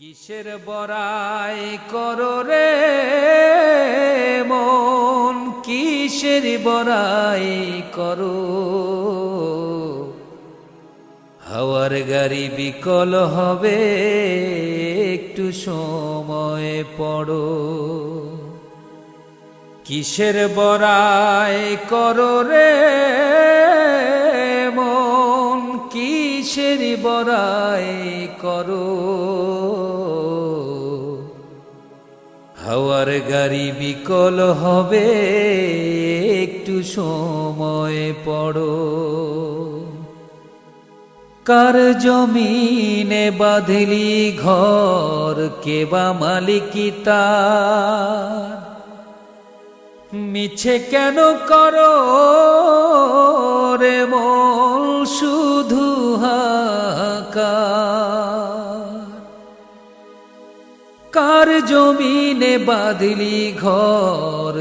কিসের বড়াই করো রে মন? কিসের বড়াই করো? হাওয়ার গাড়ি বিকল হবে, একটু সময় পড়ো। কিসের বড়াই করো রে মন? কিসের বড়াই করো? হাওয়ার গাড়ি বিকল হবে, একটু সময় পড়ো। কার জমিনে বাঁধলি ঘর কেবা মালিকি তার? মিছে কেন করো রে মন শুধু হাহাকার? কার জমিনে বাদলি ঘর?